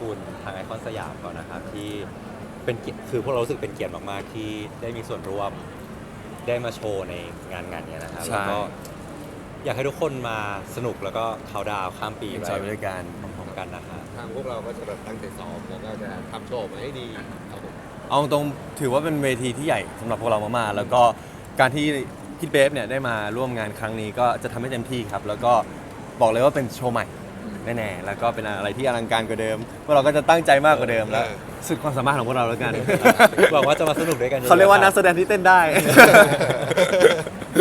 คุณทางไอคอนสยามก่อนนะครับที่เป็นเกียรติคือพวกเรารู้สึกเป็นเกียรติมากๆที่ได้มีส่วนร่วมได้มาโชว์ในงานงานเนี้ยนะครับใช่ แล้วก็อยากให้ทุกคนมาสนุกแล้วก็เขาน์ดาวน์ข้ามปีอินจอยไปด้วยกัน พร้อมๆกันนะครับ ทางพวกเราก็จะแบบตั้งใจซ้อมแล้วก็จะทำโชว์ออกมาให้ดีครับผมเอาตรงๆถือว่าเป็นเวทีที่ใหญ่สำหรับพวกเรามากๆ แล้วก็การที่พี่เบฟเนี่ยได้มาร่วมงานครั้งนี้ก็จะทำให้เต็มที่ครับ แล้วก็บอกเลยว่าเป็นโชว์ใหม่ แน่ๆแล้วก็เป็นอะไรที่อลังการกว่าเดิมพวกเราก็จะตั้งใจมากกว่าเดิมแล้วสุดความสามารถของพวกเราแล้วกัน หวังว่าจะมาสนุกด้วยกันอะๆเขาเรียกว่าคนับกแสดงที่เต้นได้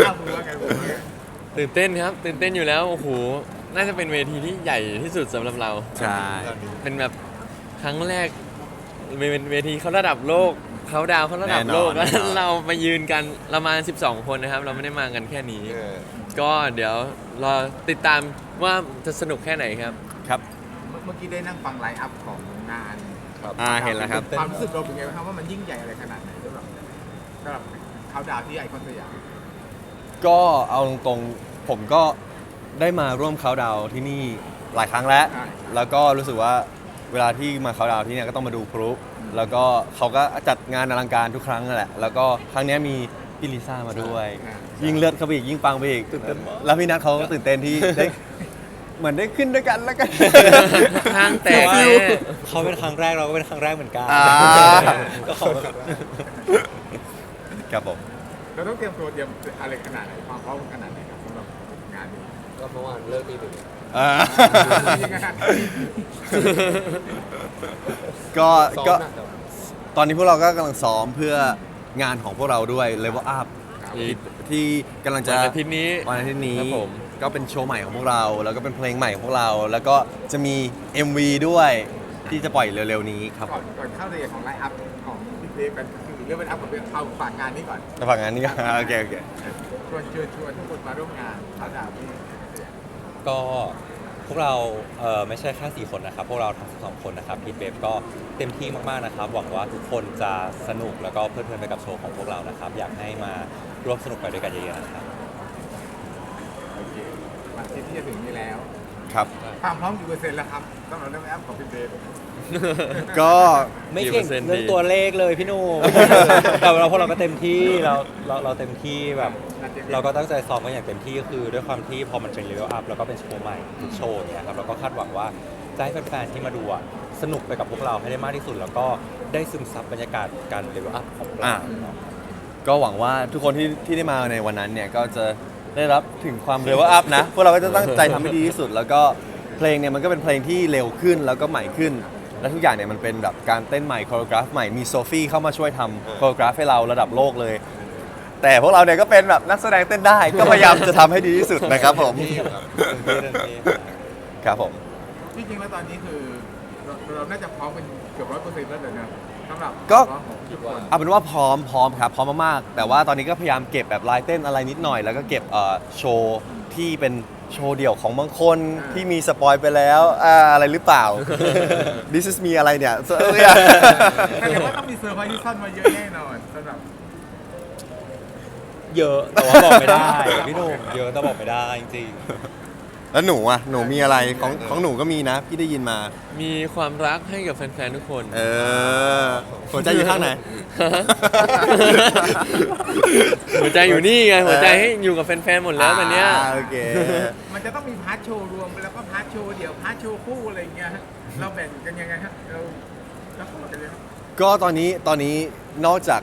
อ้าวคุณว่าไงคุณว่าไงตื่นเต้นครับ ตื่นเต้นอยู่แล้ว โอ้โห น่าจะเป็นเวทีที่ใหญ่ที่สุดสำหรับเรา ใช่เป็นแบบครั้งแรกเป็นเวทีเขาระดับโลกเขาดาวเขาระดับโลกแน่แล้วนอน เรามายืนกันเรามา12 คนนะครับ เราไม่ได้มากันแค่นี้ เออก็เดี๋ยวรอติดตาม ว่าจะสนุกแค่ไหนครับ ครับเมื่อกี้ได้นั่งฟังไลฟ์อัพของงานครับอ่าเห็นแล้วครับ ความรู้สึกเราเป็นไงบ้างครับว่ามันยิ่งใหญ่อะไรขนาดไหนสำหรับสำหรับเขาดาวน์ที่ไอคอนสยามก็เอาตรงๆผมก็ได้มาร่วมเขาน์ดาวน์ที่นี่หลายครั้งแล้วใช่แล้วก็รู้สึกว่าเวลาที่มาเขาน์ดาวน์ที่เนี่ยก็ต้องมาดูพลุแล้วก็เขาก็จัดงานอลังการทุกครั้งนั่นแหละ แล้วก็ครั้งเนี้ยมีพี่ลิซ่ามาด้วยอ่ายิ่งเลือดเขาไปอีกยิ่งปังไปอีกแล้วพี่นัทเขาก็ตื่นเต้นที่ได้ เหมือนได้ขึ้นด้วยกันแล้วกันห้างแตกว่าแน่เขาเป็นครั้งแรกเราก็เป็นครั้งแรกเหมือนกันอ่า ก็ขอแบบครับผม เราต้องเตรียมตัวเตรียมอะไรขนาดไหนความพร้อมขนาดไหนครับสำหรับงานนี้ก็เมื่อวานเลิกตีหนึ่งอ่ายังไงครับก็ซ้อมก็หนักครับตอนนี้พวกเราก็กำลังซ้อมเพื่องานของพวกเราด้วย Level Up อีกที่กำลังจะ วันอาทิตย์นี้วันอาทิตย์นี้ ครับผม ก็เป็นโชว์ใหม่ของพวกเรา แล้วก็เป็นเพลงใหม่ของพวกเรา แล้วก็จะมี MV ด้วยที่จะปล่อยเร็วๆนี้ครับก่อนก่อนเข้าเรียนของไลฟ์อัพของพี่เบฟกันคือเรื่องไลฟ์อัพกับเรื่องเข้าฝากงานนี้ก่อนจะฟังงานนี้ก็ โอเคโอเค ชวนเชิญชวนทุกคนมาร่วมงานเขาดาวน์ที่ไอคอนสยามก็พวกเราเอ่อไม่ใช่แค่สี่คนนะครับ พวกเราทั้งสองคนนะครับพีทเบฟก็เต็มที่มากๆนะครับ หวังว่าทุกคนจะสนุกแล้วก็เพลิดเพลินไปกับโชว์ของพวกเรานะครับ อยากให้มาร่วมสนุกไปด้วยกันเยอะๆนะครับโอเควัน อาทิตย์ที่จะถึงนี้แล้ว ครับ ความพร้อมกี่เปอร์เซ็นต์แล้วครับสำหรับเรื่องไลฟ์อัพของพี่เบฟก็ไม่เก่งกี่เปอร์เซ็นต์เรื่องดีตัวเลขเลยพี่หนูแต่เราพวกเราก็เต็มที่เราเราเราเต็มที่แบบ เราก็ตั้งใจซ้อมกันอย่างเต็มที่ก็คือด้วยความที่พอมันเป็นเลเวลอัพแล้วก็เป็นโชว์ใหม่ทุกโชว์เนี่ยครับเราก็คาดหวังว่าจะให้แฟนๆที่มาดูอะสนุกไปกับพวกเราให้ได้มากที่สุด แล้วก็ได้ซึมซับบรรยากาศการเลเวลอัพของเราอ่า ก็หวังว่าทุกคนที่ที่ได้มาในวันนั้นเนี่ยก็จะ ได้รับถึงความเร็วอัพนะ พวกเราก็จะตั้งใจทำให้ดีที่สุด แล้วก็เพลงเนี่ยมันก็เป็นเพลงที่เร็วขึ้นแล้วก็ใหม่ขึ้น และทุกอย่างเนี่ยมันเป็นแบบการเต้นใหม่โคโรกราฟใหม่มีโซฟี่เข้ามาช่วยทำโคโรกราฟให้เราระดับโลกเลย แต่พวกเราเนี่ยก็เป็นแบบนักแสดงเต้นได้ ก็พยายามจะทำให้ดีที่สุดนะครับผมครับผมที่จริงแล้วตอนนี้คือเราเราน่าจะพร้อมเป็นเกือบร้อยเปอร์เซ็นต์แล้วเลยนะ สำหรับก็พร้อมของทุกคนเอาเป็นว่าพร้อมพร้อมครับพร้อมมากๆแต่ว่าตอนนี้ก็พยายามเก็บแบบลายเต้นอะไรนิดหน่อย แล้วก็เก็บเอ่อโชว์ที่เป็นโชว์เดี่ยวของบางคนที่มีสปอยไปแล้วอ่าอะไรหรือเปล่า This is me อะไรเนี่ยเออเนี่ยแสดงว่าต้องมีเซอร์ไพรส์ที่ซ่อนมาเยอะแน่นอนสำหรับเยอะแต่ว่าบอกไม่ได้ พี่หนุ่มเยอะแต่บอกไม่ได้จริงแล้วหนูอะหนูมีอะไรของของหนูก็มีนะ พี่ได้ยินมามีความรักให้กับแฟนๆทุกคน เออ หัวใจอยู่ข้างไหน หัวใจอยู่นี่ไงหัวใจให้อยู่กับแฟนๆหมดแล้วตอนเนี้ยาโอเค มันจะต้องมีพาร์ทโชว์รวมแล้วก็พาร์ทโชว์เดี่ยวพาร์ทโชว์คู่อะไรอย่างเงี้ยฮะเราแบ่งกันยังไงฮะเราเราพูดกันเลยครับก็ตอนนี้ตอนนี้นอกจาก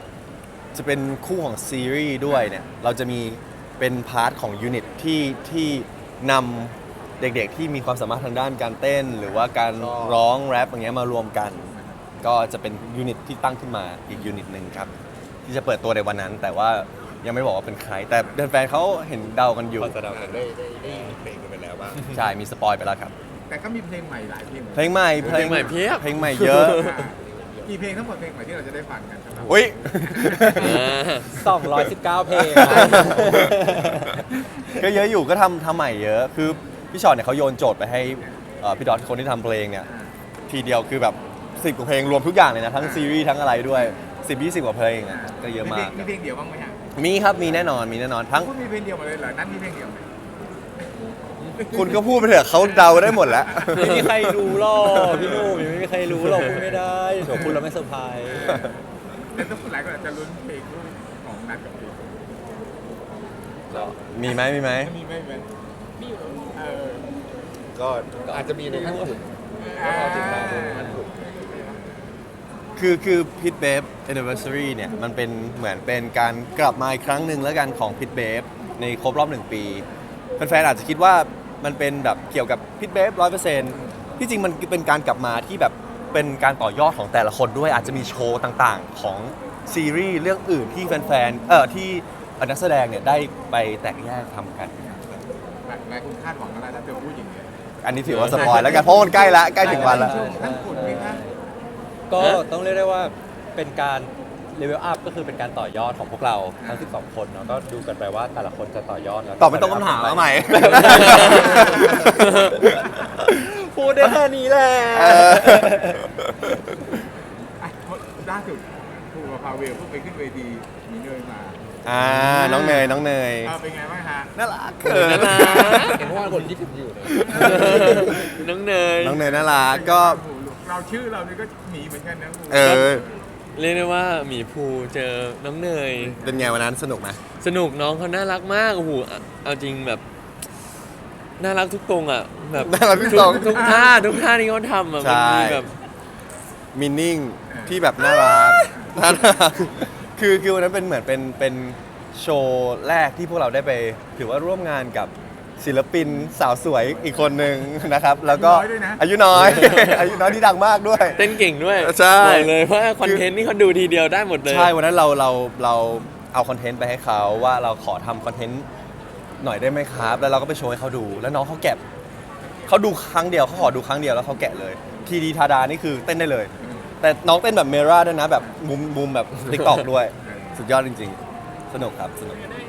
จะเป็นคู่ของซีรีส์ด้วยเนี่ย เราจะมีเป็นพาร์ทของยูนิตที่ที่นำเด็กๆที่มีความสามารถทางด้านการเต้น หรือว่าการร้องแรปอย่างเงี้ยมารวมกัน ก็จะเป็นยูนิตที่ตั้งขึ้นมาอีกยูนิตหนึ่งครับ ที่จะเปิดตัวในวันนั้น แต่ว่ายังไม่บอกว่าเป็นใคร แต่แฟนๆเขาเห็นเดากันอยู่ พอจะเดากันได้ได้ได้ยินเพลงกันไปแล้วบ้างใช่ มีสปอยไปแล้วครับ แต่ก็มีเพลงใหม่หลายเพลงหมือนเพลงใหม่เพลงใหม่เพียบเพลงใหม่เยอะอ่ากี่เพลงทั้งหมดเพลงใหม่ที่เราจะได้ฟังกันสำหรับ อุ้ย219 เพลงก็เยอะอยู่ก็ทำทำใหม่เยอะ คือพี่ชอตเนี่ยเขาโยนโจทย์ไปให้เอ่อพี่ดอทคนที่ทำเพลงเนี่ยอ่าทีเดียวคือแบบ สิบกว่าเพลงรวมทุกอย่างเลยนะ ทั้งซีรีส์ทั้งอะไรด้วย 10 20 กว่าเพลงอะก็เยอะมากมีเพลงเดียวบ้างไหมฮะมีครับมีแน่นอนมีแน่นอนทั้งคุณมีเพลงเดียวหมาเลยเหรอนั่นมีเพลงเดียวไหมคุณก็พูดไปเถอะเขาเดาได้หมดแล้ว ไม่มีใครรู้หรอกพี่หนุ่มยังไม่มีใครรู้หรอกพูดไม่ได้เดี๋ยวพูดแล้วไม่เซอร์ไพรส์แต่ทุกคนหลายคนอาจจะลุ้นเพลงคู่ของนัดกับเพลงมีไหมมีไหมมีไหมไหมมีอยู่เออก็อาจจะมีในขั้นขุนอ่า เราติดตามในขั้นขุนคือคือพิทเบฟ anniversary เนี่ยมันเป็นเหมือนเป็นการกลับมาอีกครั้งหนึ่งแล้วกันของพิทเบฟในครบรอบหนึ่งปีแฟนๆอาจจะคิดว่ามันเป็นแบบเกี่ยวกับพิทเบฟร้อยเปอร์เซ็นต์ที่จริงมันเป็นการกลับมาที่แบบเป็นการต่อยอดของแต่ละคนด้วยอาจจะมีโชว์ต่างๆ ของซีรีส์เรื่องอื่นที่แฟนๆเออที่นักแสดงเนี่ยได้ไปแตกแยกทำกันหลายคนคาดหวังอะไรถ้าเธอพูดอย่างนี้ยอันนี้ถือว่าสปอยแล้วกันเพราะมันใกล้ละใกล้ถึงวันละทั้งขุนไห มคะก็ต้องเรียกได้ว่าเป็นการเลเวลอัพก็คือเป็นการต่อยอดของพวกเราทั้ง 12 คนเนาะก็ดูกันไปว่าแต่ละคนจะต่อยอดแล้วตอบไม่ต้องคำถามเอาใหม่ พูดได้แค่นี้แหละเอออะล่าสุดครูกับพาเวลเพิ่งไปขึ้นเวทีมีเนยมาอ่า น้องเนย น้องเนย เออเป็นไงบ้างฮะน่ารักเขินนะนะเห็นว่าคนคิดถึงอยู่นะน้องเนย น้องเนยน่ารักก็ เราชื่อเรานี่ก็หนีเหมือนกันนะครูเออ เรียกได้ว่าหมีภูเจอน้องเนย เป็นไงวันนั้นสนุกไหมสนุกน้องเขาน่ารักมากโอ้โหเอาเอาจริงแบบ น่ารักทุกตรงอะ แบบน่ารักทุกตรง ทุกท่าทุกท่าที่เขาทำอะใช่มันมีแบบ มินนิ่งที่แบบน่ารักน่ารักคือคือวันนั้นเป็นเหมือนเป็นเป็นโชว์แรกที่พวกเราได้ไป ถือว่าร่วมงานกับ ศิลปินสาวสวยอีกคนหนึ่งนะครับ แล้วก็อายุน้อย อายุน้อยที่ดังมากด้วย เต้นเก่งด้วยใช่ บอกเลยว่าคอนเทนต์นี่เขาดูทีเดียวได้หมดเลย ใช่ วันนั้นเราเราเราเอาคอนเทนต์ไปให้เขาว่าเราขอทำคอนเทนต์หน่อยได้ไหมครับ แล้วเราก็ไปโชว์ให้เขาดู แล้วน้องเขาแกะเขาดูครั้งเดียวเขาขอดูครั้งเดียวแล้วเขาแกะเลย ทีดีทาดานี่คือเต้นได้เลย แต่น้องเต้นแบบเมราด้วยนะแบบมุมมุมแบบติ๊กตอกด้วย สุดยอดจริง ๆ สนุกครับสนุก ได้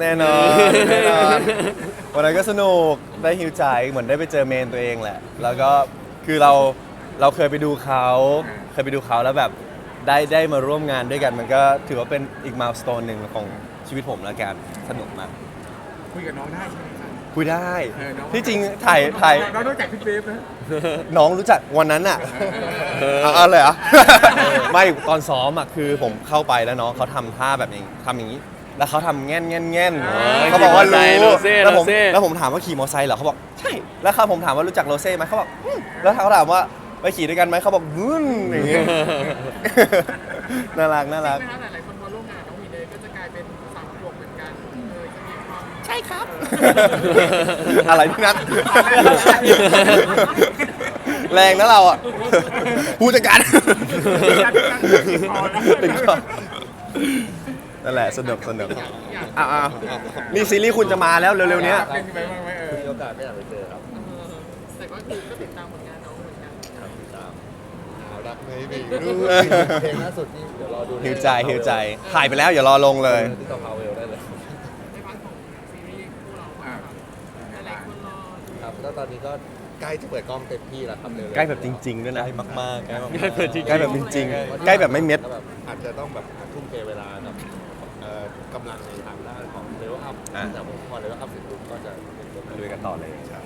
แน่นอนแน่นอนวันนั้นก็สนุกได้ฮิวใจเหมือนได้ไปเจอเมนตัวเองแหละ แล้วก็คือเราเราเคยไปดูเขาเคยไปดูเขาแล้วแบบได้ได้มาร่วมงานด้วยกัน มันก็ถือว่าเป็นอีกมา s ส o n e หนึ่งของชีวิตผมแล้วกันสนุกมากคุยกับน้องได้ใช่ไหมครับ คุยได้เออน้อง ที่จริงถ่ายถ่ายเราต้องจากพี่เบฟนะน้องรู้จักวันนั้นอะเออเอาเอาเลยเหรอ ไม่ตอนซ้อมอะคือผมเข้าไปแล้วน้องเขาทำท่าแบบนี้ทำอย่างนี้ แล้วเขาทำแง่นแง่นแง่นอ๋อเขาบอกว่าขี่มอรู้ไซค์โรเซ่แล้วผมโรเซ่ แล้วผมถามว่าขี่มอไซค์เหรอเขาบอกใช่ แล้วครับผมถามว่ารู้จักโรเซ่ไหมเขาบอกอืมแล้วเขาถามว่าไปขี่ด้วยกันไหมเขาบอกอืมอย่างเงี้ย น่ารักน่ารักไม่นะหลายๆคนพอร่วมงานน้องมีเนยก็จะกลายเป็นสามขวบเหมือนกันเออจะมีความใช่ครับ อะไรพี่นัทแรงนะเราอะผู้จัดการติดคอนั่ นแหละสนุกสนุกอะอะนี่ซีรีส์คุณจะมาแล้วเร็วๆเนี้ยเล่นไปบ้างไหมเออมีโอกาสไม่อยากไปเจอครับแต่ก็คือก็ติดตามผลงานน้องเหมือนกันครับติดตามน่ารักไหมพี่เพลงล่าสุดนี่เดี๋ยวรอดูหิวใจหิวใจถ่ายไปแล้วอย่ารอลงเลยที่ต่อพาวเวลได้เลยในพาร์ทของซีรีส์คู่เราอ่าหลายคนรอครับแล้วตอนนี้ก็ใกล้จะเปิดกล้องเต็มที่แล้วครับเร็วๆใกล้แบบจริงๆด้วยใกนะล้มากๆใกล้มากใกล้เปิดจริงใกล้แบบจริงๆใกล้แบบไม่เม็ดแล้วแบบอาจจะต้องแบบทุ่มเทเวลากับเอ่อ กำลังในทางด้านของเลเวลอัพอะ แต่พอเลเวลอัพเสร็จปุ๊บก็จะเป็นตัวลุยกันต่อเลยครับ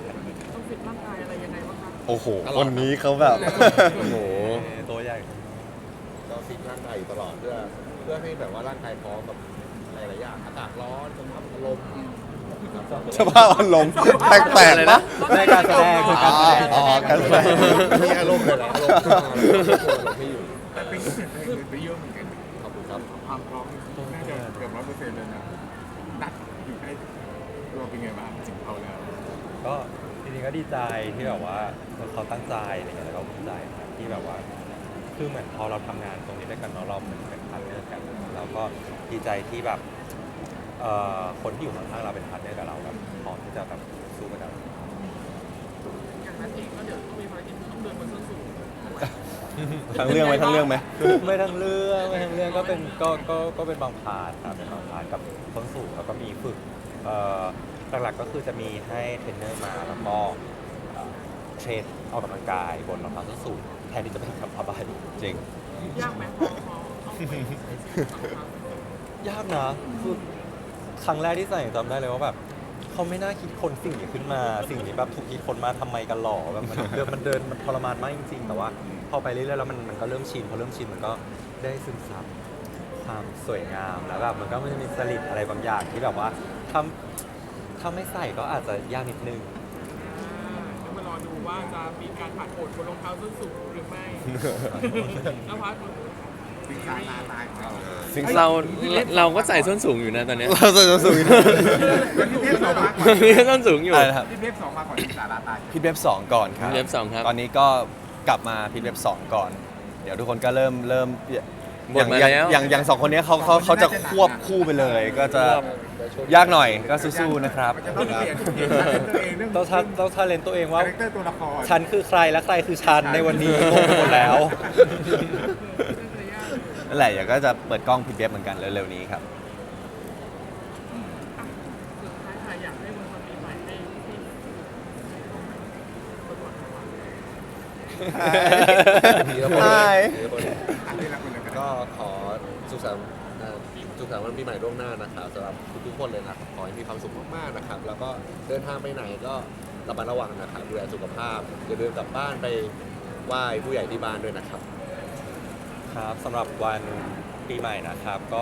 ต้องฟิตร่างกายอะไรยังไงบ้างครับโอ้โหคนนี้เขาแบบ โอ้โหตัวใหญ่ ก็ฟิตร่างกายอยู่ตลอดเพื่อเพื่อให้แบบว่าร่างกายพร้อมกับหลายๆอย่างอากาศร้อนสภาพอารมณ์ครับสภาพอารมณ์แปลกๆนะในการแสดงคือการแสดงอ๋อการแสดง มีอารมณ์หลายๆอารมณ์เข้ามาแล้วก็เราไม่อยู่แต่เป็นที่เปลี่ยนแปลงไปเยอะเหมือนกันขอบคุณครับ ความพร้อมน่าจะ เกือบร้อยเปอร์เซ็นต์เลยนะนัดอยู่ใกล้ตัวเป็นไงบ้างถึงเขาแล้วก็จริงๆก็ดีใจที่แบบว่าเขาตั้งใจอะไรเงี้ยแล้วก็ภูมิใจครับที่แบบว่า คือเหมือนพอเราทำงานตรงนี้ด้วยกันเนาะเราเหมือนเป็นพาร์ทเนอร์กันเราก็ดีใจที่แบบเอ่อคนที่อยู่ข้างๆเราเป็นพาร์ทเนอร์กับเราแบบพร้อมที่จะแบบสู้กับเราอย่างนั้นเองก็เดี๋ยวต้องมีภารกิจต้องเดินบนส้นสูง ทั้งเรื่องไหมทั้งเรื่องไหม ไม่ทั้งเรื่องไม่ทั้งเรื่องก็เป็นก็ก็ก็เป็นบางพาร์ทครับเป็นบางพาร์ทกับต้นสูงแล้วก็มีฝึกเอ่อหลักๆก็คือจะมีให้เทรนเนอร์มาแล้วก็เอ่อเทรนออกกำลังกายบนรองเท้าส้นสูงแทนที่จะเป็นกับผ้าใบจริง ยากไหมพอพอเข้าไปในสิ่งต่างยากนะคือครั้งแรกที่ใส่จำได้เลยว่าแบบ เขาไม่น่าคิดคนสิ่งนี้ขึ้นมา สิ่งนี้แบบถูกคิดคนมาทำไมกันหรอแบบมันเดินมันเดินมันทรมานมากจริงๆ แต่ว่าพอไปเรื่อยๆแล้วมันมันก็เริ่มชินพอเริ่มชินมันก็ได้ซึมซับความสวยงามแล้วแบบมันก็มันจะมีสลิดอะไรบางอย่างที่แบบว่าถ้าถ้าไม่ใส่ก็อาจจะยากนิดนึง ต้องมารอดูว่าจะมีการผ่านโผล่บนรองเท้าส้นสูงหรือไม่ แล้วพัด สิงสารนาลายของเราสิ่งเราเราก็ใส่ส้นสูงอยู่นะตอนเนี้ยเราจะสูงพี่เทพสองมาก่อนมีส้นสูงอยู่อะไรนะครับพี่เทพสองมาก่อนสิงสารนาตายพิทเว็บสองก่อนครับพิทเว็บสองครับ ตอนนี้ก็กลับมาพิทเว็บสองก่อน เดี๋ยวทุกคนก็เริ่มเริ่มหมดมาอย่างแล้ว อย่างอย่างสองคนนี้เขาเขาเขาจะควบคู่ไปเลย ก็จะยากหน่อยก็สู้ๆนะครับมันจะต้องเปลี่ยนเปลี่ยนคาแรคเตอร์เองเรื่องต้องทัต้องทาเลนตัวเองว่า คาแรคเตอร์ตัวละครฉันคือใครและใครคือฉันในวันนี้งงไปหมดแล้ว นั่นแหละเดี๋ยวก็จะเปิดกล้องพิทเว็บเหมือนกันเร็วๆนี้ครับ สุดท้ายค่ะอยากให้วันวันปีใหม่ให้พี่ทีละคนใช่ทีละคนอ่านทีละคนเลยกันก็ขอสุขสันต์เอ่อสุขสันต์วันปีใหม่ล่วงหน้านะครับสำหรับทุกๆคนเลยนะครับขอให้มีความสุขมากๆนะครับ แล้วก็เดินทางไปไหนก็ระมัดระวังนะครับดูแลสุขภาพอย่าลืมกลับบ้านไปไหว้ผู้ใหญ่ที่บ้านด้วยนะครับ ครับสำหรับวันปีใหม่นะครับ ก็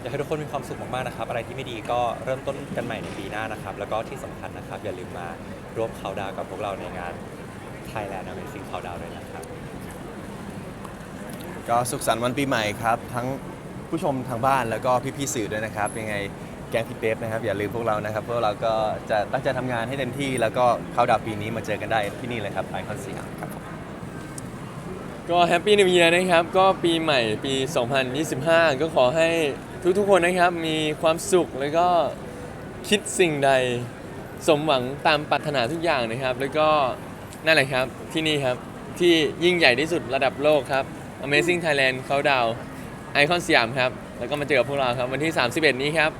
อยากให้ทุกคนมีความสุขมากๆนะครับ อะไรที่ไม่ดีก็เริ่มต้นกันใหม่ในปีหน้านะครับ แล้วก็ที่สำคัญนะครับ อย่าลืมมาร่วมเขาดาวกับพวกเราในงาน Thailand Amazing Countdown ด้วยนะครับ ก็สุขสันต์วันปีใหม่ครับ ทั้งผู้ชมทางบ้านแล้วก็พี่ๆสื่อด้วยนะครับ ยังไงแกงพี่เป๊ปนะครับ อย่าลืมพวกเรานะครับพวกเราก็จะตั้งใจทำงานให้เต็มที่ แล้วก็เข้าดาวปีนี้มาเจอกันได้ที่นี่เลยครับไอคอนสยามครับผม ก็แฮปปี้นิว e ย r นะครับ ก็ปีใหม่ปี 2025 ก็ขอให้ทุกๆคนนะครับมีความสุขแล้วก็คิดสิ่งใดสมหวังตามปรารถนาทุกอย่างนะครับ แล้วก็นั่นแหละครับที่นี่ครับที่ยิ่งใหญ่ที่สุดระดับโลกครับ Amazing Thailand เขาดาวไอคอนสยามครับ แล้วก็มาเจอกับพวกเราครับ วันที่ 31 นี้ครับ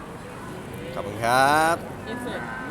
ขอบคุณครับอินเสิร์ต